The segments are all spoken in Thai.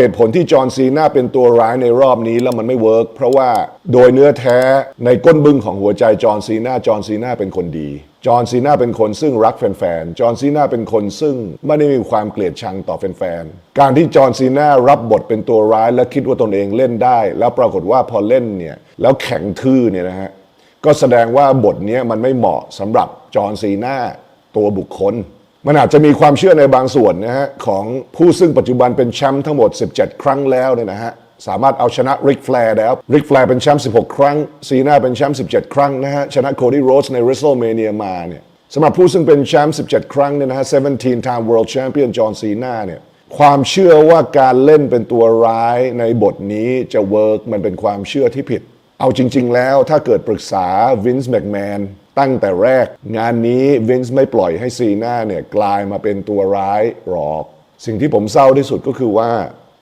เหตุผลที่จอห์นซีนาเป็นตัวร้ายในรอบนี้แล้วมันไม่เวิร์กเพราะว่าโดยเนื้อแท้ในก้นบึ้งของหัวใจจอห์นซีนาจอห์นซีนาเป็นคนดีจอห์นซีนาเป็นคนซึ่งรักแฟนๆ จอห์นซีนาเป็นคนซึ่งไม่ได้มีความเกลียดชังต่อแฟนๆ การที่จอห์นซีนารับบทเป็นตัวร้ายและคิดว่าตนเองเล่นได้ แล้วปรากฏว่าพอเล่นเนี่ยแล้วแข็งทื่อเนี่ยนะฮะก็แสดงว่าบทนี้มันไม่เหมาะสำหรับจอห์นซีนาตัวบุคคล มันอาจจะมีความเชื่อในบางส่วนนะฮะของผู้ซึ่งปัจจุบันเป็นแชมป์ทั้งหมด 17 ครั้งแล้วเนี่ยนะฮะสามารถเอาชนะริกแฟร์แล้วริกแฟร์เป็นแชมป์ 16 ครั้ง ซีน่าเป็นแชมป์ 17 ครั้งนะฮะชนะโคดี้โรสใน WrestleMania มาเนี่ยสำหรับผู้ซึ่งเป็นแชมป์ 17 ครั้งเนี่ยนะฮะ17 time world champion จอห์นซีน่าเนี่ยความเชื่อว่าการเล่นเป็นตัวร้ายในบทนี้จะเวิร์กมันเป็นความเชื่อที่ผิด เอาจริง ๆ แล้วถ้าเกิดปรึกษาวินส์แมกแมน ตั้งแต่แรก งานนี้วินส์ไม่ปล่อยให้ซีน่าเนี่ยกลายมาเป็นตัวร้ายหรอก สิ่งที่ผมเศร้าที่สุดก็คือว่า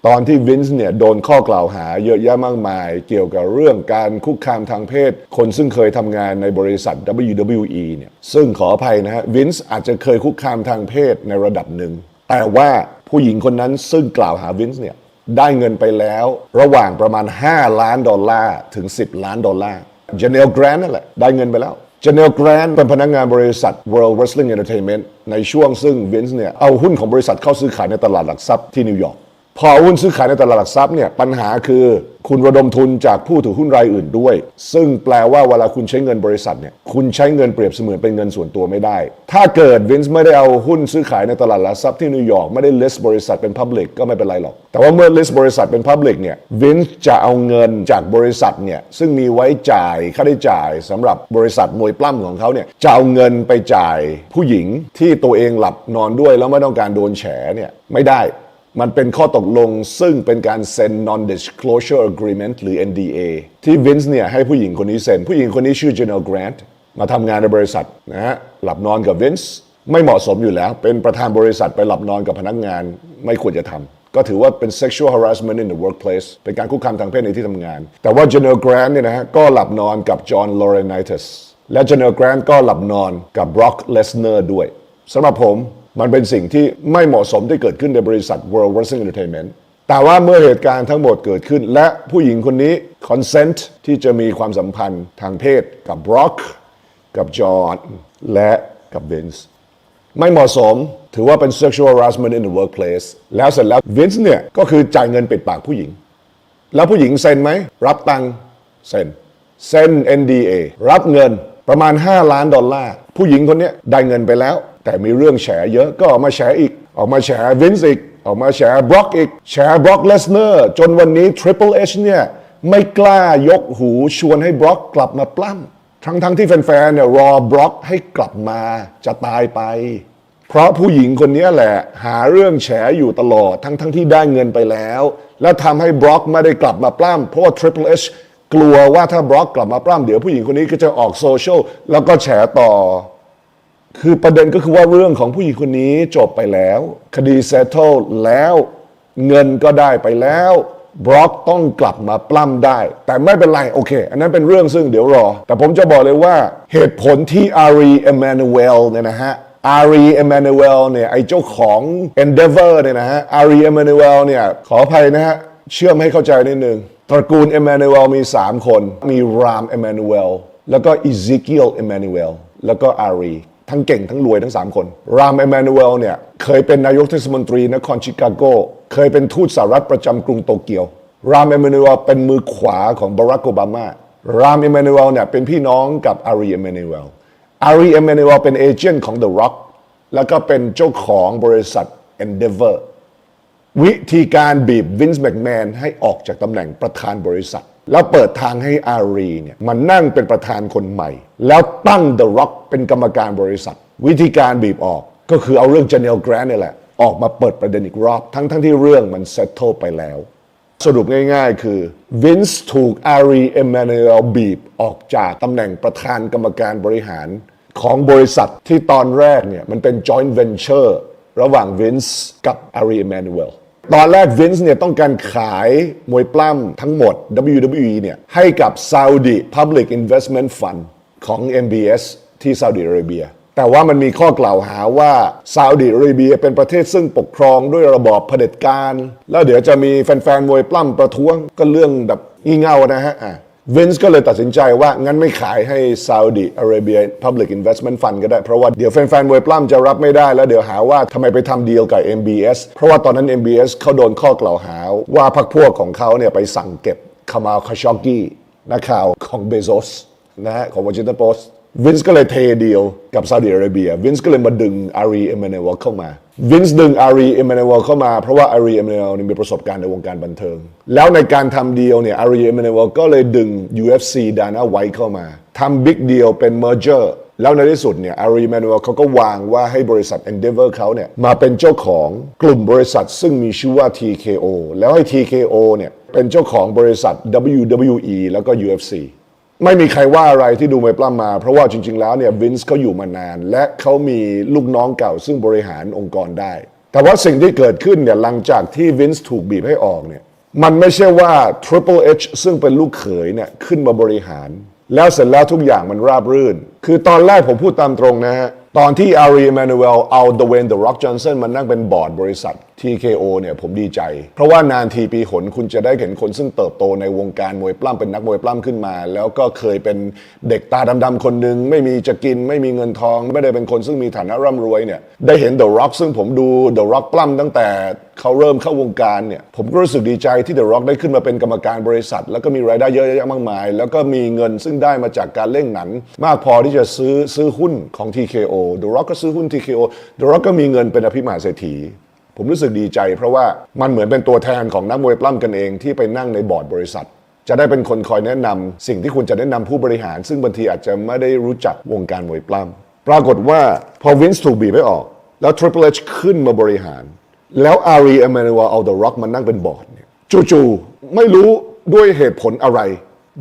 ตอนที่วินส์เนี่ยโดนข้อกล่าวหาเยอะแยะมากมาย เกี่ยวกับเรื่องการคุกคามทางเพศ คนซึ่งเคยทำงานในบริษัท WWE เนี่ยซึ่งขออภัยนะฮะวินส์อาจจะเคยคุกคามทางเพศในระดับหนึ่ง แต่ว่าผู้หญิงคนนั้นซึ่งกล่าวหาวินส์เนี่ยได้เงินไปแล้ว ระหว่างประมาณ 5 ล้านดอลลาร์ถึง 10 ล้านดอลลาร์เจเนลแกรนนั่นแหละได้เงินไปแล้ว เจเนลแกรนเป็นพนักงานบริษัท World Wrestling Entertainment ในช่วงซึ่งวินส์เนี่ยเอาหุ้นของบริษัทเข้าซื้อขายในตลาดหลักทรัพย์ที่นิวยอร์ก พอหุ้นซื้อขายในตลาดหลักทรัพย์เนี่ยปัญหาคือคุณระดมทุนจากผู้ถือหุ้นรายอื่นด้วย ซึ่งแปลว่าเวลาคุณใช้เงินบริษัทเนี่ยคุณใช้เงินเปรียบเสมือนเป็นเงินส่วนตัวไม่ได้ ถ้าเกิดวินส์ไม่ได้เอาหุ้นซื้อขายในตลาดหลักทรัพย์ที่นิวยอร์กไม่ได้ list บริษัทเป็น Public ก็ไม่เป็นไรหรอก แต่ว่าเมื่อ list บริษัทเป็น Public เนี่ยวินส์จะเอาเงินจากบริษัทเนี่ยซึ่งมีไว้จ่ายค่าได้จ่ายสำหรับบริษัทมวยปล้ำของเขาเนี่ยจะเอาเงินไปจ่ายผู้หญิงที่ตัวเองหลับนอนด้วยแล้วไม่ต้องการโดนแฉเนี่ยไม่ได้ มันเป็นข้อตกลงซึ่งเป็นการเซ็น non-disclosure agreement หรือ NDA ที่วินส์เนี่ยให้ผู้หญิงคนนี้เซ็น ผู้หญิงคนนี้ชื่อ Janelle Grant มาทำงานในบริษัทนะฮะหลับนอนกับวินส์ไม่เหมาะสมอยู่แล้ว เป็นประธานบริษัทไปหลับนอนกับพนักงานไม่ควรจะทำก็ถือว่าเป็น sexual harassment in the workplace เป็นการคุกคามทางเพศในที่ทำงาน แต่ว่า Janelle Grant เนี่ยนะฮะก็หลับนอนกับ John Laurinaitis และ Janelle Grant ก็หลับนอนกับ Brock Lesnar ด้วยสำหรับผม มันเป็นสิ่งที่ไม่เหมาะสมที่เกิดขึ้นในบริษัท World Wrestling Entertainment แต่ว่าเมื่อเหตุการณ์ทั้งหมดเกิดขึ้น และผู้หญิงคนนี้ consent ที่จะมีความสัมพันธ์ทางเพศกับ Brock กับ John และกับ Vince ไม่เหมาะสมถือว่าเป็น sexual harassment in the workplace แล้วเสร็จแล้ว Vince เนี่ยก็คือจ่ายเงินปิดปากผู้หญิง แล้วผู้หญิงเซ็นไหม รับตังเซ็นเซ็น NDA รับเงินประมาณ 5 ล้านดอลลาร์ผู้หญิงคนนี้ได้เงินไปแล้ว แต่มีเรื่องแฉเยอะก็ออกมาแฉอีก ออกมาแฉวินส์อีก ออกมาแฉบล็อกอีก แฉบล็อกเลสเนอร์จนวันนี้ Triple H เนี่ยไม่กล้ายกหูชวนให้บล็อกกลับมาปล้ำทั้งทั้งที่แฟนๆเนี่ยรอบล็อกให้กลับมาจะตายไป เพราะผู้หญิงคนนี้แหละ หาเรื่องแฉอยู่ตลอดทั้งทั้งที่ได้เงินไปแล้ว และทำให้บล็อกไม่ได้กลับมาปล้ำเพราะว่า Triple H กลัวว่าถ้าบล็อกกลับมาปล้ำเดี๋ยวผู้หญิงคนนี้ก็จะออกโซเชียลแล้วก็แฉต่อ คือประเด็นก็คือว่าเรื่องของผู้หญิงคนนี้จบไปแล้ว คดีเซ t ต e แล้วเงินก็ได้ไปแล้วบล็อกต้องกลับมาปล้ำได้ แต่ไม่เป็นไร โอเค อันนั้นเป็นเรื่องซึ่งเดี๋ยวรอ แต่ผมจะบอกเลยว่าเหตุผลที่อารีเอม a นูเอลเนี่ยนะฮะอารีเอม a นูเอลเนี่ยไอเจ้าของ Endeavor เนี่ยนะฮะอารีเอม a นูเอลเนี่ยขออภัยนะฮะเชื่อมให้เข้าใจนิดนึงตระกูลเอม a นูเอลมี 3 คน มีรามเอม a นูเอลแล้วก็อิซิเกียลเอม a นูเอลแล้วก็อารี ทั้งเก่งทั้งรวยทั้ง 3 คน รามเอม a นูเอลเนี่ยเคยเป็นนายกเทศมนตรีนครชิคาโก เคยเป็นทูตสหรัฐประจำกรุงโตเกียว รามเอม a นูเอลเป็นมือขวาของบารักโอบามารามเอม a นูเอลเนี่ยเป็นพี่น้องกับอารีเอม a นูเอลอารีเอม a นูเอลเป็นเอเจนต์ของ The Rock แล้วก็เป็นเจ้าของบริษัท Endeavor วิธีการบีบวินส์แมกแมนให้ออกจากตำแหน่งประธานบริษัท แล้วเปิดทางให้อารีเนี่ยมันนั่งเป็นประธานคนใหม่ แล้วตั้ง The Rock เป็นกรรมการบริษัท วิธีการบีบออกก็คือเอาเรื่องเจเนลแกรนนี่แหละ ออกมาเปิดประเด็นอีกรอบ ทั้งทั้งที่เรื่องมันเซตโตไปแล้ว สรุปง่ายๆคือวินส์ถูกอารีเอม a นูเอลบีบออกจากตำแหน่งประธานกรรมการบริหารของบริษัทที่ตอนแรกเนี่ยมันเป็น joint venture ระหว่างวินส์กับอารีเอม a นูเอล ตอนแรกวินส์เนี่ยต้องการขายมวยปล้ำทั้งหมด WWE เนี่ยให้กับ Saudi Public Investment Fund ของ MBS ที่ซาอุดิอาระเบีย แต่ว่ามันมีข้อกล่าวหาว่าซาอุดิอาระเบียเป็นประเทศซึ่งปกครองด้วยระบอบเผด็จการ แล้วเดี๋ยวจะมีแฟนๆมวยปล้ำประท้วงก็เรื่องแบบงี่เง่านะฮะะ วินส์ก็เลยตัดสินใจว่างั้นไม่ขายให้ซาอุดิอาระเบีย Public Investment Fund ก็ได้ เพราะว่าเดี๋ยวแฟนๆมวยปล้ำจะรับไม่ได้ แล้วเดี๋ยวหาว่าทำไมไปทำดีลกับ MBS เพราะว่าตอนนั้น MBS เขาโดนข้อกล่าวหา ว่าพรรคพวกของเขาเนี่ยไปสั่งเก็บคามาลคาชอกกี้นักข่าวของเบโซสนะฮะของ Washington Post วินส์ก็เลยเทดีลกับซาอุดิอาระเบียวินส์ก็เลยมาดึงอารีเอเมเนวลเข้ามา วินส์ดึงอารีเอเมเนวลเข้ามาเพราะว่าอารีเอเมเนวลมีประสบการณ์ในวงการบันเทิง แล้วในการทำดีลเนี่ยอารีเอเมเนวลก็เลยดึง UFC ดานาไวเข้ามาทำบิ๊กเดีลเป็น merger แล้วในที่สุดเนี่ยอารีเมเนวลเขาก็วางว่าให้บริษัท Endeavor เขาเนี่ยมาเป็นเจ้าของกลุ่มบริษัทซึ่งมีชื่อว่า TKO แล้วให้ TKO เนี่ยเป็นเจ้าของบริษัท WWE แล้วก็ UFC ไม่มีใครว่าอะไรที่ดูไมวยปล้ำมา เพราะว่าจริง ๆ แล้วเนี่ยวินส์เขาอยู่มานาน และเขามีลูกน้องเก่าซึ่งบริหารองค์กรได้ แต่ว่าสิ่งที่เกิดขึ้นเนี่ยหลังจากที่วินส์ถูกบีบให้ออกเนี่ยมันไม่ใช่ว่า Triple H ซึ่งเป็นลูกเขยเนี่ยขึ้นมาบริหาร แล้วเสร็จแล้วทุกอย่างมันราบรื่น คือตอนแรกผมพูดตามตรงนะฮะ ตอนที่อารีแมนูเอลเอาเดเวนเดอะร็อกจอห์นสันมานั่งเป็นบอร์ดบริษัท TKO เนี่ยผมดีใจ เพราะว่านานทีปีหนคุณจะได้เห็นคนซึ่งเติบโตในวงการมวยปล้ำเป็นนักมวยปล้ำขึ้นมา แล้วก็เคยเป็นเด็กตาดำๆคนหนึ่งไม่มีจะกิน ไม่มีเงินทอง ไม่ได้เป็นคนซึ่งมีฐานะร่ำรวยเนี่ยได้เห็น The Rock ซึ่งผมดู The Rock ปล้ำตั้งแต่เขาเริ่มเข้าวงการเนี่ยผมก็รู้สึกดีใจที่ The Rock ได้ขึ้นมาเป็นกรรมการบริษัท แล้วก็มีรายได้เยอะแยะมากมาย แล้วก็มีเงินซึ่งได้มาจากการเล่นหนัง มากพอที่จะซื้อซื้อหุ้นของ TKO The Rock ก็ซื้อหุ้น TKO The Rock ก็มีเงินเป็นอภิมหาเศรษฐี ผมรู้สึกดีใจ เพราะว่ามันเหมือนเป็นตัวแทนของนักมวยปล้ำกันเองที่ไปนั่งในบอร์ดบริษัท จะได้เป็นคนคอยแนะนำสิ่งที่คุณจะแนะนำผู้บริหาร ซึ่งบางทีอาจจะไม่ได้รู้จักวงการมวยปล้ำปรากฏว่าพอวินส์ถูกบีบให้ออก แล้ว Triple H ขึ้นมาบริหาร แล้วอารีเอเมนวเอาเดอะร็อกมานั่งเป็นบอร์ดเนี่ยจู่ๆไม่รู้ด้วยเหตุผลอะไร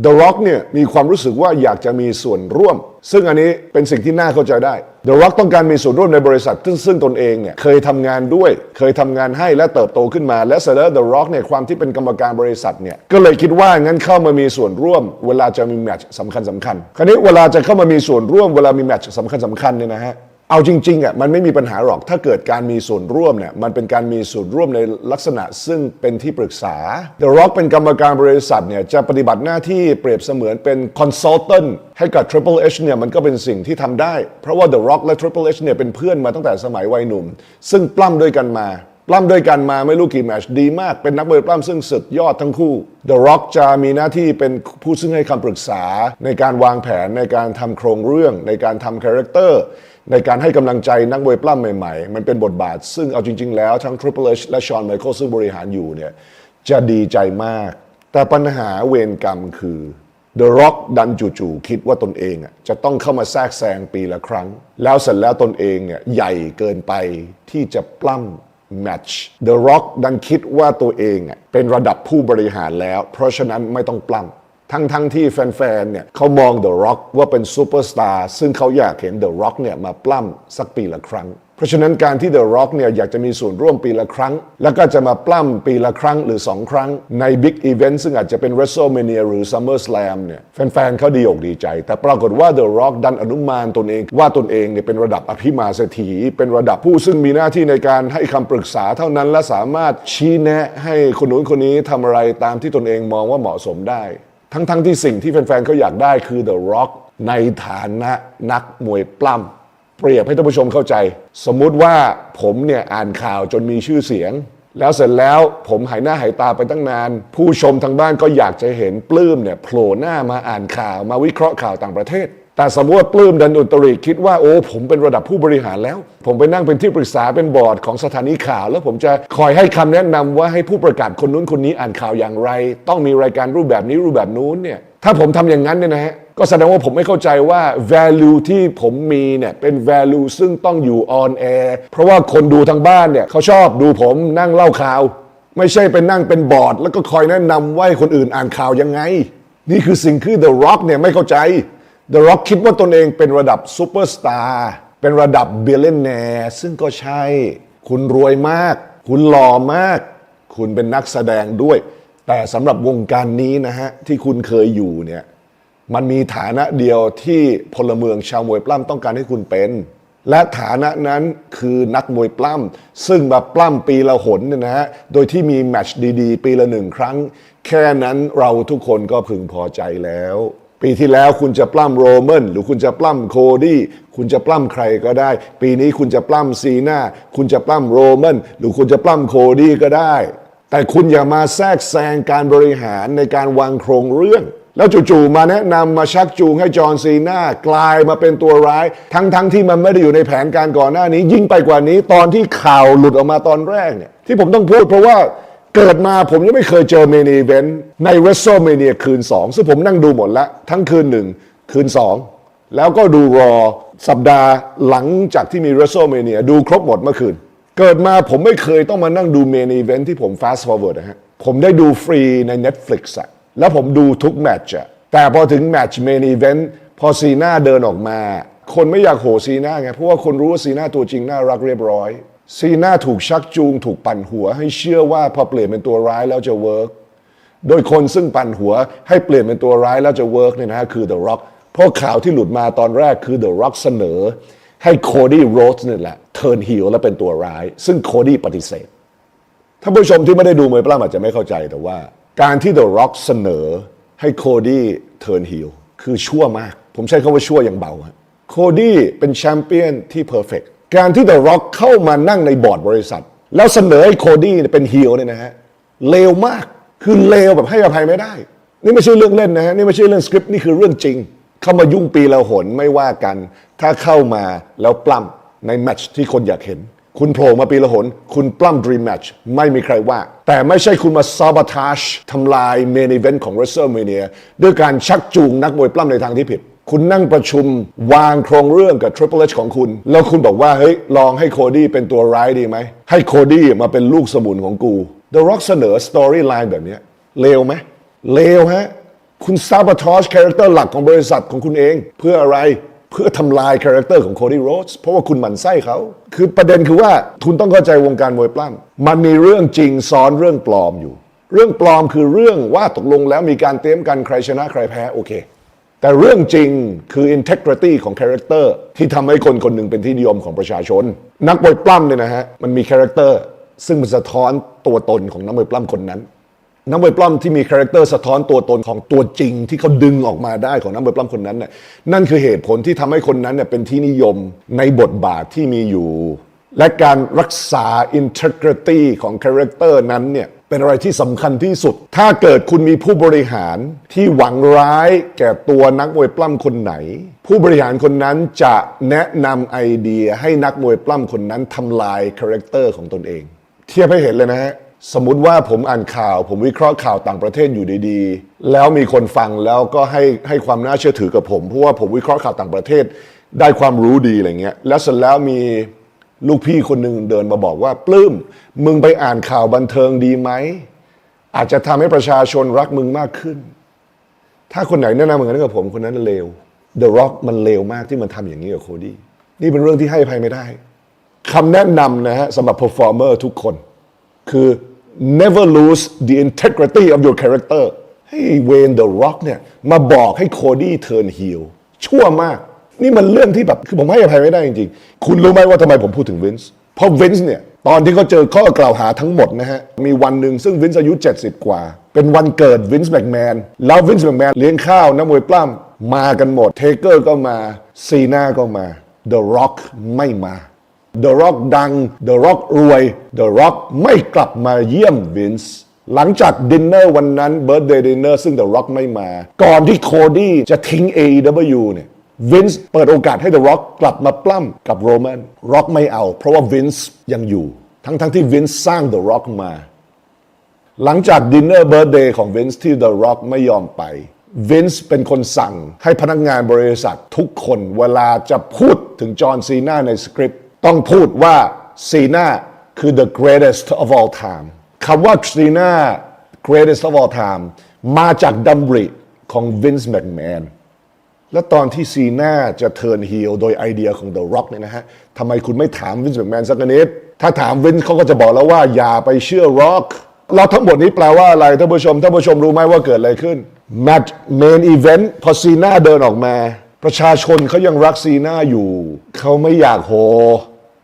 The Rock เนี่ยมีความรู้สึกว่าอยากจะมีส่วนร่วม ซึ่งอันนี้เป็นสิ่งที่น่าเข้าใจได้ The Rock ต้องการมีส่วนร่วมในบริษัท ซึ่งซึ่งตนเองเนี่ยเคยทำงานด้วย เคยทำงานให้และเติบโตขึ้นมา และเสร็จแล้ว The Rock เนี่ยความที่เป็นกรรมการบริษัทเนี่ยก็เลยคิดว่างั้นเข้ามามีส่วนร่วม เวลาจะมีแมตช์สำคัญสำคัญคราวนี้เวลาจะเข้ามามีส่วนร่วมเวลามีแมตช์สำคัญสำคัญเนี่ยนะฮะ เอาจริงๆอะมันไม่มีปัญหาหรอกถ้าเกิดการมีส่วนร่วมเนี่ยมันเป็นการมีส่วนร่วมในลักษณะซึ่งเป็นที่ปรึกษา The Rock เป็นกรรมการบริษัทเนี่ยจะปฏิบัติหน้าที่เปรียบเสมือนเป็น consultant ให้กับ Triple H เนี่ยมันก็เป็นสิ่งที่ทำได้ เพราะว่า The Rock และ Triple H เนี่ยเป็นเพื่อนมาตั้งแต่สมัยวัยหนุ่ม ซึ่งปล้ำด้วยกันมาปล้ำด้วยกันมาไม่รู้กี่แมชดีมาก เป็นนักมวยปล้ำซึ่งสุดยอดทั้งคู่ The Rock จะมีหน้าที่เป็นผู้ซึ่งให้คำปรึกษา ในการวางแผนในการทำโครงเรื่องในการทำคาแรคเตอร์ ในการให้กำลังใจนักมวยปล้ำใหม่ๆ มันเป็นบทบาท ซึ่งเอาจริง ๆ แล้วทั้ง Triple H และชอนไมเคิลซึ่งบริหารอยู่เนี่ยจะดีใจมาก แต่ปัญหาเวรกรรมคือ The Rock ดันจู่ๆคิดว่าตนเองอะจะต้องเข้ามาแทรกแซงปีละครั้ง แล้วเสร็จแล้วตนเองเนี่ยใหญ่เกินไปที่จะปล้ำแมตช์ The Rock ดันคิดว่าตัวเองอะเป็นระดับผู้บริหารแล้ว เพราะฉะนั้นไม่ต้องปล้ำ ทั้งทั้งที่แฟนๆ เนี่ยเขามอง The Rock ว่าเป็นซูเปอร์สตาร์ซึ่งเขาอยากเห็น The Rock เนี่ยมาปล้ำสักปีละครั้ง เพราะฉะนั้นการที่ The Rock เนี่ยอยากจะมีส่วนร่วมปีละครั้ง แล้วก็จะมาปล้ำปีละครั้งหรือ 2 ครั้งใน Big Event ซึ่งอาจจะเป็น WrestleMania หรือ SummerSlam เนี่ยแฟนๆเขาดีอกดีใจ แต่ปรากฏว่า The Rock ดันอนุมานตนเอง ว่าตนเองเนี่ยเป็นระดับอภิมาเศรษฐีเป็นระดับผู้ซึ่งมีหน้าที่ในการให้คำปรึกษาเท่านั้นและสามารถชี้แนะให้คนนู้นคนนี้ทำอะไรตามที่ตนเองมองว่าเหมาะสมได้ ทั้งๆทที่สิ่งที่แฟนๆเขาอยากได้คือ The Rock ในฐานะนักมวยปล้ำเปรียบให้ท่านผู้ชมเข้าใจ สมมุติว่าผมเนี่ยอ่านข่าวจนมีชื่อเสียง แล้วเสร็จแล้วผมหายหน้าหายตาไปตั้งนาน ผู้ชมทางบ้านก็อยากจะเห็นปลื้มเนี่ยโผล่หน้ามาอ่านข่าวมาวิเคราะห์ข่าวต่างประเทศ แต่สมมติว่าปลื้มดันอุตริคิดว่าโอ้ผมเป็นระดับผู้บริหารแล้ว ผมไปนั่งเป็นที่ปรึกษาเป็นบอร์ดของสถานีข่าว แล้วผมจะคอยให้คำแนะนำว่าให้ผู้ประกาศคนนู้นคนนี้อ่านข่าวอย่างไร ต้องมีรายการรูปแบบนี้รูปแบบนู้นเนี่ยถ้าผมทำอย่างนั้นเนี่ยนะฮะก็แสดงว่าผมไม่เข้าใจว่า value ที่ผมมีเนี่ยเป็น value ซึ่งต้องอยู่ on air เพราะว่าคนดูทางบ้านเนี่ยเขาชอบดูผมนั่งเล่าข่าว ไม่ใช่เป็นนั่งเป็นบอร์ด แล้วก็คอยแนะนำว่าให้คนอื่นอ่านข่าวยังไง นี่คือสิ่งที่ The Rock เนี่ยไม่เข้าใจ The Rock คิดว่าตนเองเป็นระดับซูเปอร์สตาร์เป็นระดับเบลเลนแนร์ซึ่งก็ใช่ คุณรวยมาก คุณหล่อมาก คุณเป็นนักแสดงด้วย แต่สำหรับวงการนี้นะฮะ ที่คุณเคยอยู่เนี่ยมันมีฐานะเดียวที่พลเมืองชาวมวยปล้ำต้องการให้คุณเป็น และฐานะนั้นคือนักมวยปล้ำซึ่งมาปล้ำปีละหนเนี่ยนะฮะโดยที่มีแมตช์ดีๆ ปีละหนึ่งครั้ง แค่นั้นเราทุกคนก็พึงพอใจแล้ว ปีที่แล้วคุณจะปล้ำโรเมนหรือคุณจะปล้ำโคดี้คุณจะปล้ำใครก็ได้ ปีนี้คุณจะปล้ำซีนาคุณจะปล้ำโรเมนหรือคุณจะปล้ำโคดี้ก็ได้ แต่คุณอย่ามาแทรกแซงการบริหารในการวางโครงเรื่อง แล้วจู่ๆมาแนะนำมาชักจูงให้จอห์นซีนากลายมาเป็นตัวร้าย ทั้งๆทที่มันไม่ได้อยู่ในแผนการก่อนหน้านี้ ยิ่งไปกว่านี้ตอนที่ข่าวหลุดออกมาตอนแรกเนี่ยที่ผมต้องพูดเพราะว่า เกิดมาผมยังไม่เคยเจอเมน e เวนต์ใน w r e s t l e m a n i a คืน 2 ซึ่งผมนั่งดูหมดแล้ว ทั้งคืนหนึ่งคืน 2 แล้วก็ดูรอสัปดาห์หลังจากที่มี w r e s t l e m a n i a ดูครบหมดเมื่อคืน เกิดมาผมไม่เคยต้องมานั่งดูเมน e เวนต์ที่ผม fast forward นะฮะผมได้ดูฟรีใน Netflix อะแล้วผมดูทุกแมตช์อะแต่พอถึงแมตช์เมน e เวนต์พอซีน่าเดินออกมา คนไม่อยากโหซีน่าไงเพราะว่าคนรู้ว่าซีน่าตัวจริงน่ารักเรียบร้อย ซีน่าถูกชักจูง ถูกปั่นหัว ให้เชื่อว่าพอเปลี่ยนเป็นตัวร้ายแล้วจะเวิร์กโดยคนซึ่งปั่นหัวให้เปลี่ยนเป็นตัวร้ายแล้วจะเวิร์กเนี่ยนะฮะคือ The Rock เพราะข่าวที่หลุดมาตอนแรกคือ The Rock เสนอ ให้โคดี้โรสเนี่ยแหละเทิร์นฮิลแล้วเป็นตัวร้าย ซึ่งโคดี้ปฏิเสธท่านผู้ชมที่ไม่ได้ดูมวยปล้ำอาจจะไม่เข้าใจแต่ว่า การที่ The Rock เสนอให้โคดี้เทิร์นฮิลคือชั่วมาก ผมใช้คำว่าชั่วอย่างเบาฮะโคดี้เป็นแชมเปี้ยนที่เพอร์เฟก การที่ The Rock เข้ามานั่งในบอร์ดบริษัท แล้วเสนอให้โคดี้เป็นฮิลเนี่ยนะฮะเลวมากคือเลวแบบให้อภัยไม่ได้ นี่ไม่ใช่เรื่องเล่นนะฮะนี่ไม่ใช่เรื่องสคริปต์นี่คือเรื่องจริง เข้ามายุ่งปีละหนไม่ว่ากัน ถ้าเข้ามาแล้วปล้ำในแมตช์ที่คนอยากเห็น คุณโผล่มาปีละหน คุณปล้ำ Dream Match ไม่มีใครว่า แต่ไม่ใช่คุณมา sabotage ทำลาย main event ของ WrestleMania ด้วยการชักจูงนักมวยปล้ำในทางที่ผิด คุณนั่งประชุมวางโครงเรื่องกับ Triple H ของคุณ แล้วคุณบอกว่า เฮ้ย ลองให้โคดี้เป็นตัวร้ายดีไหม ให้โคดี้มาเป็นลูกสมุนของกู The Rock เสนอ storyline แบบนี้เลวไหมเลวฮะ คุณ sabotage คาแรคเตอร์หลักของบริษัทของคุณเอง เพื่ออะไรเพื่อทำลายคาแรคเตอร์ของโคดี้โรสเพราะว่าคุณหมั่นไส้เขา คือประเด็นคือว่าคุณต้องเข้าใจวงการมวยปล้ำมันมีเรื่องจริงซ้อนเรื่องปลอมอยู่ เรื่องปลอมคือเรื่องว่าตกลงแล้วมีการเตรียมกันใครชนะใครแพ้โอเค แต่เรื่องจริงคือ integrity ของคาแรคเตอร์ที่ทำให้คนคนหนึ่งเป็นที่นิยมของประชาชน นักมวยปล้ำเนี่ยนะฮะมันมีคาแรคเตอร์ซึ่งมันสะท้อนตัวตนของนักมวยปล้ำคนนั้น นักมวยปล้ำที่มีคาแรคเตอร์สะท้อนตัวตนของตัวจริง ที่เขาดึงออกมาได้ของนักมวยปล้ำคนนั้นน่ะนั่นคือเหตุผลที่ทำให้คนนั้นเนี่ยเป็นที่นิยมในบทบาทที่มีอยู่ และการรักษา integrity ของคาแรคเตอร์นั้นเนี่ย เป็นอะไรที่สำคัญที่สุด ถ้าเกิดคุณมีผู้บริหารที่หวังร้ายแก่ตัวนักมวยปล้ำคนไหน ผู้บริหารคนนั้นจะแนะนำไอเดียให้นักมวยปล้ำคนนั้นทำลายคาแรคเตอร์ของตนเอง เทียบให้เห็นเลยนะฮะสมมติว่าผมอ่านข่าว ผมวิเคราะห์ข่าวต่างประเทศอยู่ดีๆ แล้วมีคนฟังแล้วก็ให้ให้ความน่าเชื่อถือกับผม เพราะว่าผมวิเคราะห์ข่าวต่างประเทศ ได้ความรู้ดีอะไรเงี้ยแล้วเสร็จแล้วมี ลูกพี่คนหนึ่งเดินมาบอกว่า ปลื้ม มึงไปอ่านข่าวบันเทิงดีไหม อาจจะทำให้ประชาชนรักมึงมากขึ้น ถ้าคนไหนแนะนำเหมือนกันกับผมคนนั้นเลว The Rock มันเลวมากที่มันทำอย่างนี้กับโคดี้นี่เป็นเรื่องที่ให้ภัยไม่ได้คำแนะนำนะฮะสำหรับ performer ทุกคนคือ never lose the integrity of your character ให้เวนเดอะร็อกเนี่ยมาบอกให้โคดี้เทิร์นฮิลชั่วมาก นี่มันเรื่องที่แบบคือผมให้อภัยไม่ได้จริงๆ คุณรู้ไหมว่าทำไมผมพูดถึงวินส์เพราะวินส์เนี่ยตอนที่เขาเจอข้อกล่าวหาทั้งหมดนะฮะ มีวันหนึ่งซึ่งวินส์อายุ 70 กว่า เป็นวันเกิดวินส์แมกแมนแล้ววินส์แมกแมนเลี้ยงข้าวนักมวยปล้ำมากันหมดเทเกอร์ก็มาซีน่าก็มา The Rock ไม่มา The Rock ดัง The Rock รวย The Rock ไม่กลับมาเยี่ยมวินส์หลังจากดินเนอร์วันนั้นเบิร์ d เดย์ดินเนอร์ซึ่ง The Rock ไม่มา ก่อนที่โคดี้จะทิ้ง AEW เนี่ย วินส์เปิดโอกาสให้ The Rock กลับมาปล้ำกับโรแมนร็อกไม่เอา เพราะว่าวินส์ยังอยู่ ทั้งๆทที่วินส์สร้าง The Rock มา หลังจากดินเนอร์เบิร์ d เดย์ของวินส์ที่ The Rock ไม่ยอมไปวินส์เป็นคนสั่งให้พนักงานบริษัททุกคนเวลาจะพูดถึงจอห์นซีนาในสคริปต์ต้องพูดว่าซีนาคือ the greatest of all time คำว่าซีนา greatest of all time มาจากดำริของวินส์แม c แมน แล้วตอนที่ซีน่าจะเทิร์นฮีลโดยไอเดียของ The Rock เนี่ยนะฮะทำไมคุณไม่ถามวินส์แม c แมนสักนิดถ้าถามวินส์เขาก็จะบอกแล้วว่าอย่าไปเชื่อ Rock เราทั้งหมดนี้แปลว่าอะไรท่านผู้ชมท่านผู้ชมรู้ไหมว่าเกิดอะไรขึ้นแมตช์เมนอีเวนต์พอซีน่าเดินออกมา ประชาชนเขายังรักซีน่าอยู่ เขาไม่อยากโห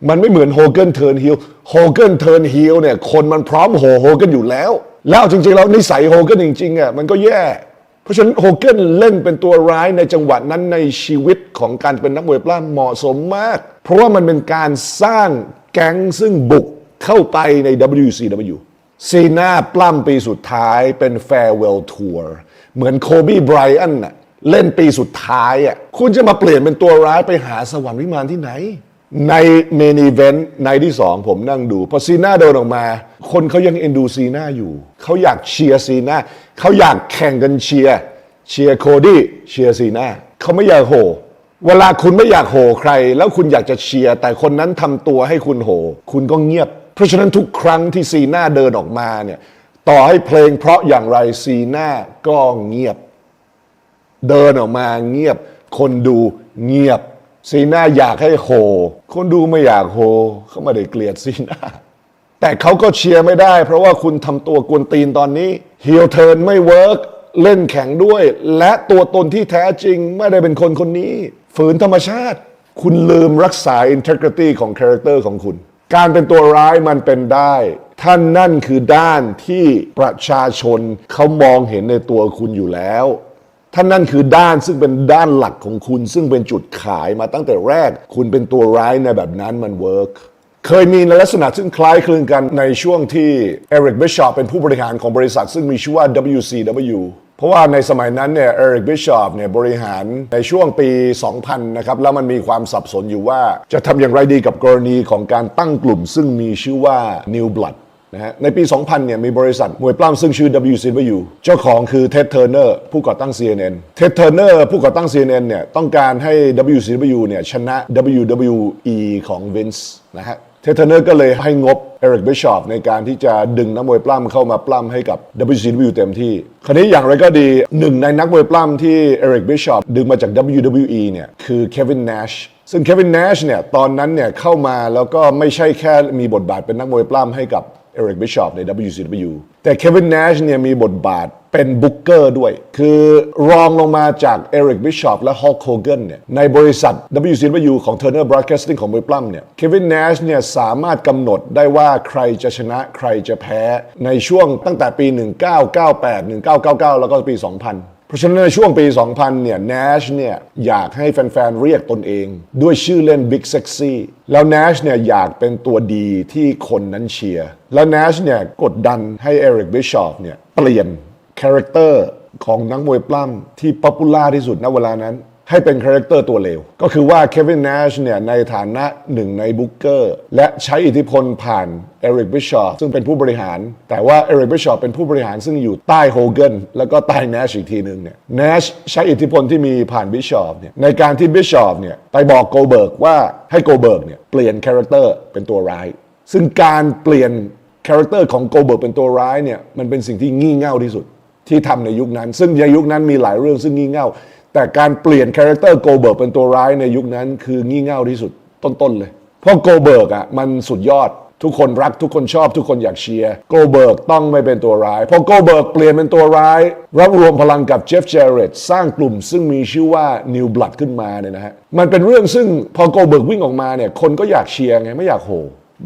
มันไม่เหมือนโฮเกนเทิร์นฮิลโฮเกนเทิร์นฮิลเนี่ยคนมันพร้อมโหโฮเกนอยู่แล้ว แล้วจริงๆแล้วนิสัยโฮเกนจริงๆอะมันก็แย่ เพราะฉะนั้นโฮเกนเล่นเป็นตัวร้ายในจังหวะนั้นในชีวิตของการเป็นนักมวยปล้ำเหมาะสมมาก เพราะว่ามันเป็นการสร้างแก๊งซึ่งบุกเข้าไปใน WCW ซีน่าปล้ำปีสุดท้ายเป็น farewell tour เหมือนโคบีไบรอันน่ะเล่นปีสุดท้ายอะคุณจะมาเปลี่ยนเป็นตัวร้ายไปหาสวรรค์วิมานที่ไหน ในเมนีเวนต์ในที่สองผมนั่งดู พอซีน่าเดินออกมา คนเขายังเอ็นดูซีน่าอยู่ เขาอยากเชียร์ซีน่าเขาอยากแข่งกันเชียร์เชียร์โคดี้เชียร์ซีน่าเขาไม่อยากโห เวลาคุณไม่อยากโหใคร แล้วคุณอยากจะเชียร์แต่คนนั้นทำตัวให้คุณโห คุณก็เงียบ เพราะฉะนั้นทุกครั้งที่ซีน่าเดินออกมาเนี่ยต่อให้เพลงเพราะอย่างไรซีน่าก็เงียบ เดินออกมาเงียบ คนดูเงียบ ซีน่าอยากให้โห คนดูไม่อยากโหเขาไม่ได้เกลียดซีน่าแต่เขาก็เชียร์ไม่ได้ เพราะว่าคุณทำตัวกวนตีนตอนนี้เฮียเทิร์นไม่เวิร์กเล่นแข็งด้วย และตัวตนที่แท้จริงไม่ได้เป็นคนคนนี้ ฝืนธรรมชาติ คุณลืมรักษา integrity ของคาแรคเตอร์ของคุณ การเป็นตัวร้ายมันเป็นได้ ท่านนั่นคือด้านที่ประชาชนเขามองเห็นในตัวคุณอยู่แล้ว ท่านนั่นคือด้านซึ่งเป็นด้านหลักของคุณ ซึ่งเป็นจุดขายมาตั้งแต่แรก คุณเป็นตัวร้ายในแบบนั้นมันเวิร์กเคยมีในลักษณะซึ่งคล้ายคลึงกันในช่วงที่เอริกบิชอปเป็นผู้บริหารของบริษัท ซึ่งมีชื่อว่า WCW เพราะว่าในสมัยนั้นเนี่ยเอริกบิชอปเนี่ยบริหารในช่วงปี 2000 นะครับ แล้วมันมีความสับสนอยู่ว่าจะทำอย่างไรดีกับกรณีของการตั้งกลุ่ม ซึ่งมีชื่อว่า New Blood นะฮะในปี 2000 เนี่ยมีบริษัทมวยปล้ำซึ่งชื่อ WCW เจ้าของคือเท็ดเทอร์เนอร์ผู้ก่อตั้ง CNN เท็ดเทอร์เนอร์ผู้ก่อตั้ง CNN เนี่ยต้องการให้ WCW เนี่ยชนะ WWE ของ Vince นะฮะเท็ดเทอร์เนอร์ก็เลยให้งบเอริกบิชอปในการที่จะดึงนักมวยปล้ำเข้ามาปล้ำให้กับ WCW เต็มที่ คราวนี้อย่างไรก็ดีหนึ่งในนักมวยปล้ำที่เอริกบิชอปดึงมาจาก WWE เนี่ยคือเควิน Nash ซึ่งเควิน Nash เนี่ยตอนนั้นเนี่ยเข้ามาแล้วก็ไม่ใช่แค่มีบทบาทเป็นนักมวยปล้ำให้กับ เอริกบิชอปใน WCW แต่เควิน Nash เนี่ยมีบทบาทเป็นบุ๊กเกอร์ด้วย คือรองลงมาจากเอริกบิชอปและฮอลโคเกนเนี่ยในบริษัท WCW ของ Turner Broadcasting ของมวยปล้ำเนี่ยเควิน Nash เนี่ยสามารถกำหนดได้ว่าใครจะชนะใครจะแพ้ในช่วงตั้งแต่ปี 1998 1999 แล้วก็ปี 2000 เพราะฉะนั้นในช่วงปี 2000 เนี่ย Nash เนี่ยอยากให้แฟน ๆ เรียกตนเอง ด้วยชื่อเล่น Big Sexy แล้ว Nash เนี่ยอยากเป็นตัวดีที่คนนั้นเชียร์ แล้ว Nash เนี่ยกดดันให้ Eric Bischoff เนี่ยเปลี่ยนคาแรคเตอร์ของนักมวยปล้ำที่ป๊อปปูล่าที่สุดณเวลานั้น ให้เป็นคาแรคเตอร์ตัวเลว ก็คือว่าเควิน Nash เนี่ยในฐานะหนึ่งในบุ๊กเกอร์และใช้อิทธิพลผ่านเอริกบิชอปซึ่งเป็นผู้บริหาร แต่ว่าเอริกบิชอปเป็นผู้บริหารซึ่งอยู่ใต้โฮเกนแล้วก็ใต้ Nash อีกทีหนึ่งเนี่ย Nash ใช้อิทธิพลที่มีผ่านบิชอปเนี่ยในการที่บิชอปเนี่ยไปบอกโกเบิร์กว่าให้โกเบิร์กเนี่ยเปลี่ยนคาแรคเตอร์เป็นตัวร้าย ซึ่งการเปลี่ยนคาแรคเตอร์ของโกเบิร์กเป็นตัวร้ายเนี่ยมันเป็นสิ่งที่งี่เง่าที่สุดที่ทำในยุคนั้น ซึ่งในยุคนั้นมีหลายเรื่องซึ่งงี่เง่า แต่การเปลี่ยนคาแรคเตอร์โกเบิร์กเป็นตัวร้ายในยุคนั้นคืองี่เง่าที่สุดต้นๆเลย เพราะโกเบิร์กอะมันสุดยอดทุกคนรักทุกคนชอบทุกคนอยากเชียร์โกเบิร์กต้องไม่เป็นตัวร้ายพอโกเบิร์กเปลี่ยนเป็นตัวร้ายรับรวมพลังกับเจฟเจเรตสร้างกลุ่มซึ่งมีชื่อว่า New Blood ขึ้นมาเนี่ยนะฮะมันเป็นเรื่องซึ่งพอโกเบิร์กวิ่งออกมาเนี่ยคนก็อยากเชียร์ไงไม่อยากโห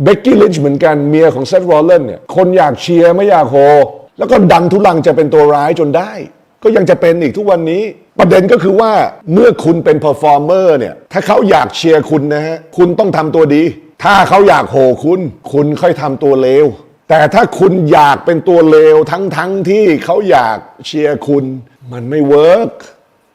เบกกี้ลินช์เหมือนกันเมียของเซธโรลเลนเนี่ยคนอยากเชียร์ไม่อยากโหแล้วก็ดันทุลังจะเป็นตัวร้ายจนได้ ก็ยังจะเป็นอีกทุกวันนี้ ประเด็นก็คือว่าเมื่อคุณเป็นเพอร์ฟอร์เมอร์เนี่ย ถ้าเขาอยากเชียร์คุณนะฮะ คุณต้องทำตัวดี ถ้าเขาอยากโหคุณ คุณค่อยทำตัวเลว แต่ถ้าคุณอยากเป็นตัวเลวทั้งทั้งที่เขาอยากเชียร์คุณ มันไม่เวิร์ก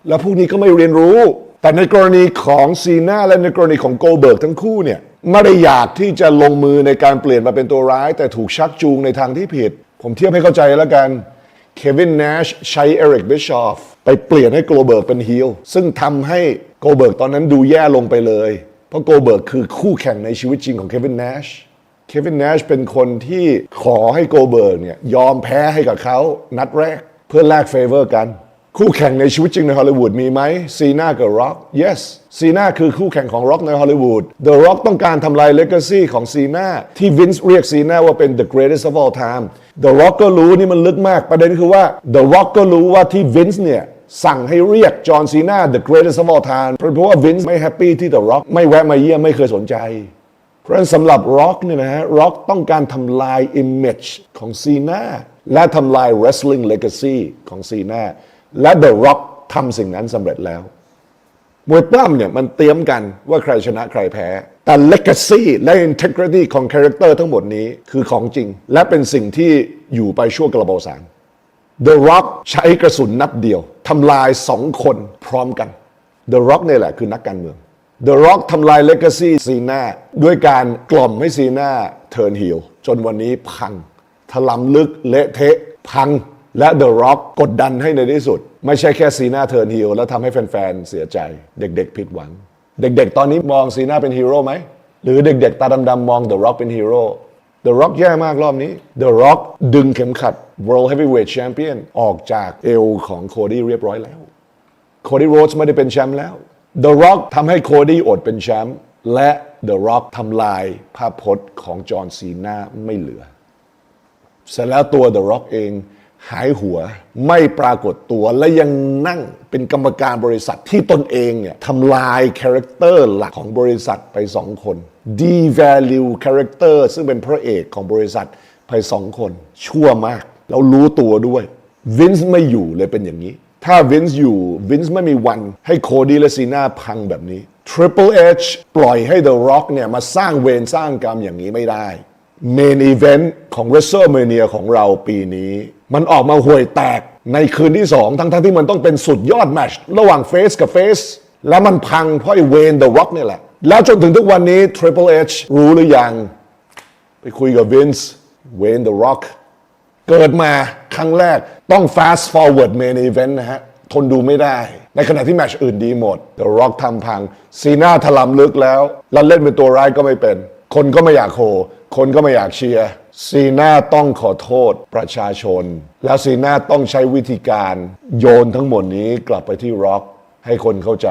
แล้วพวกนี้ก็ไม่เรียนรู้ แต่ในกรณีของซีน่าและในกรณีของโกเบิร์กทั้งคู่เนี่ยไม่ได้อยากที่จะลงมือในการเปลี่ยนมาเป็นตัวร้าย แต่ถูกชักจูงในทางที่ผิด ผมเทียบให้เข้าใจแล้วกัน เควิน Nash ใช้เอริกบิชอฟไปเปลี่ยนให้โกลเบิร์กเป็นฮีลซึ่งทำให้โกลเบิร์กตอนนั้นดูแย่ลงไปเลย เพราะโกเบิร์กคือคู่แข่งในชีวิตจริงของเควิน Nash เควิน Nash เป็นคนที่ขอให้โกเบิร์กเนี่ยยอมแพ้ให้กับเขานัดแรกเพื่อแลกเฟเวอร์กัน คู่แข่งในชีวิตจริงในฮอลลีวูดมีไหมซีน่ากับร็อก yes ซีน่าคือคู่แข่งของร็อกในฮอลลีวูด The Rock ต้องการทำลายเลก a ซีของซีน่าที่วินส์เรียกซีน่าว่าเป็น the greatest of all time The Rock ก็รู้นี่มันลึกมาก ประเด็นคือว่า The Rock ก็รู้ว่าที่วินส์เนี่ยสั่งให้เรียกจอห์นซีนา the greatest of all time เพราะว่าวินส์ไม่แฮปปี้ที่ The Rock ไม่แวะมาเยี่ยมไม่เคยสนใจ เพราะฉะนั้นสำหรับ Rock เนี่ยนะฮะ Rock ต้องการทำลาย image ของซีนาและทำลาย wrestling legacy ของซีนาและ The Rock ทำสิ่งนั้นสำเร็จแล้ว มวยปล้ำเนี่ยมันเตรียมกันว่าใครชนะใครแพ้ แต่ legacy และ integrity ของ character ทั้งหมดนี้คือของจริง และเป็นสิ่งที่อยู่ไปชั่วกระบวนสาร The Rock ใช้กระสุนนัดเดียวทำลายสองคนพร้อมกัน The Rock เนี่ยแหละคือนักการเมือง The Rock ทำลาย legacy ซีนาด้วยการกล่อมให้ซีนาเทิร์นฮิลจนวันนี้พังถลำลึกเละเทะพังและ The Rock กดดันให้ในที่สุด ไม่ใช่แค่ซีนาเทิร์นฮิลแล้วทำให้แฟนๆเสียใจ เด็กๆผิดหวัง เด็กๆ ตอนนี้มองซีนาเป็นฮีโร่ไหม หรือเด็กๆ ตาดำๆมอง The Rock เป็นฮีโร่ The Rock แย่มากรอบนี้ The Rock ดึงเข็มขัด World Heavyweight Champion ออกจากเอวของโคดี้เรียบร้อยแล้วโคดี้โรสไม่ได้เป็นแชมป์แล้ว The Rock ทำให้โคดี้อดเป็นแชมป์และ The Rock ทำลายภาพพจน์ของจอห์นซีนาไม่เหลือเสร็จแล้วตัว The Rock เอง หายหัวไม่ปรากฏตัวและยังนั่งเป็นกรรมการบริษัทที่ตนเองเนี่ยทำลายคาแรคเตอร์หลักของบริษัทไปสองคน devalue คาแรคเตอร์ซึ่งเป็นพระเอกของบริษัทไปสองคน ชั่วมาก แล้วรู้ตัวด้วยวินส์ไม่อยู่เลยเป็นอย่างนี้ ถ้าวินส์อยู่วินส์ไม่มีวันให้โคดี้และซีนาพังแบบนี้ Triple H ปล่อยให้ The Rock เนี่ยมาสร้างเวรสร้างกรรมอย่างนี้ไม่ได้เมนอีเวนต์ของ WrestleMania ของเราปีนี้ มันออกมาห่วยแตกในคืนที่ 2 ทั้งๆทที่มันต้องเป็นสุดยอดแมชระหว่างเฟสกับเฟสแล้วมันพังเพราะเวนเดอะร็อกนี่แหละ แล้วจนถึงทุกวันนี้ Triple H รู้หรือยัง ไปคุยกับวินส์เวนเดอะร็อกเกิดมาครั้งแรกต้อง fast forward main event นะฮะ ทนดูไม่ได้ ในขณะที่แมชอื่นดีหมด The Rock ทำพัง ซีน่าถลำลึกแล้ว แล้วเล่นเป็นตัวร้ายก็ไม่เป็น คนก็ไม่อยากโหคนก็ไม่อยากเชียร์ซีน่าต้องขอโทษประชาชน แล้วซีน่าต้องใช้วิธีการโยนทั้งหมดนี้กลับไปที่ Rock ให้คนเข้าใจ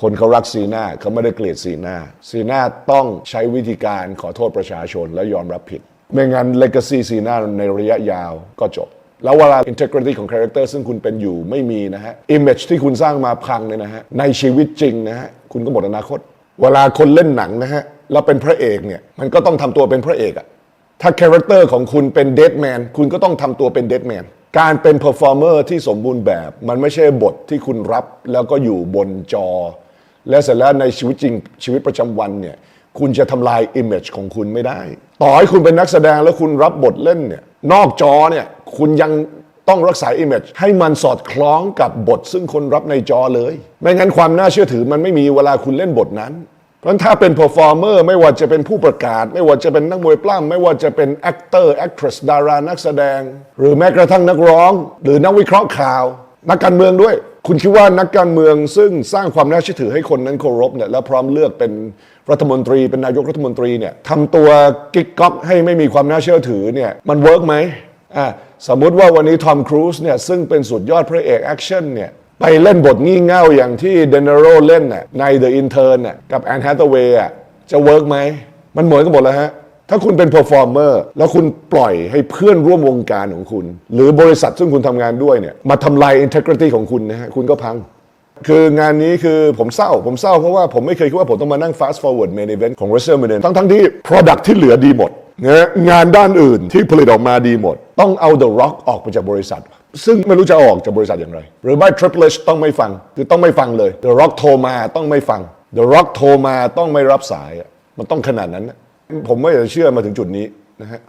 คนเขารักซีน่าเขาไม่ได้เกลียดซีน่าซีน่าต้องใช้วิธีการขอโทษประชาชนและยอมรับผิด ไม่งั้น legacy ซีน่าในระยะยาวก็จบ แล้วเวลา integrity ของ character ซึ่งคุณเป็นอยู่ไม่มีนะฮะ image ที่คุณสร้างมาพังเนี่ยนะฮะในชีวิตจริงนะฮะคุณก็หมดอนาคต เวลาคนเล่นหนังนะฮะแล้วเป็นพระเอกเนี่ยมันก็ต้องทำตัวเป็นพระเอกอะถ้าคาแรคเตอร์ของคุณเป็นเด d แมนคุณก็ต้องทำตัวเป็นเด d แมนการเป็นเพอร์ฟอร์เมอร์ที่สมบูรณ์แบบ มันไม่ใช่บทที่คุณรับแล้วก็อยู่บนจอ และเสร็จแล้วในชีวิตจริงชีวิตประจำวันเนี่ยคุณจะทำลาย Image ของคุณไม่ได้ ต่อให้คุณเป็นนักแสดงแล้วคุณรับบทเล่นเนี่ยนอกจอเนี่ยคุณยัง ต้องรักษา Image ให้มันสอดคล้องกับบทซึ่งคนรับในจอเลย ไม่งั้นความน่าเชื่อถือมันไม่มีเวลาคุณเล่นบทนั้น เพราะฉะนั้นถ้าเป็น performer ไม่ว่าจะเป็นผู้ประกาศ ไม่ว่าจะเป็นนักมวยปล้ำไม่ว่าจะเป็น actor actress ดารานักแสดง หรือแม้กระทั่งนักร้อง หรือนักวิเคราะห์ข่าว นักการเมืองด้วย คุณคิดว่านักการเมืองซึ่งสร้างความน่าเชื่อถือให้คนนั้นเคารพเนี่ยแล้วพร้อมเลือกเป็นรัฐมนตรีเป็นนายกรัฐมนตรีเนี่ยทำตัวกิ๊กก๊อกให้ไม่มีความน่าเชื่อถือเนี่ยมันเวิร์กไหม สมมุติว่าวันนี้ทอมครูซเนี่ยซึ่งเป็นสุดยอดพระเอกแอคชั่นเนี่ยไปเล่นบทงี่เง่าอย่างที่เดนเนโรเล่นน่ะใน The Intern น่ะกับแอนแฮ t เวย์อ่จะเวิร์กไหม มันเหมือนกันหมดแล้วฮะ ถ้าคุณเป็นเพอร์ฟอร์เมอร์แล้วคุณปล่อยให้เพื่อนร่วมวงการของคุณ หรือบริษัทซึ่งคุณทำงานด้วยเนี่ยมาทำลาย integrity ของคุณนะฮะ คุณก็พัง คืองานนี้คือผมเศร้า ผมเศร้าเพราะว่าผมไม่เคยคิดว่าผมต้องมานั่ง fast forward main event ของ WrestleMania ทั้งๆที่ product ที่เหลือดีหมด นะงานด้านอื่นที่ผลิตออกมาดีหมด ต้องเอา The Rock ออกไปจากบริษัท ซึ่งไม่รู้จะออกจากบริษัทอย่างไร หรือไม่ Triple H ต้องไม่ฟัง คือต้องไม่ฟังเลย The Rock โทรมาต้องไม่ฟัง The Rock โทรมาต้องไม่รับสาย มันต้องขนาดนั้นนะผมไม่อยากเชื่อมาถึงจุดนี้นะฮะ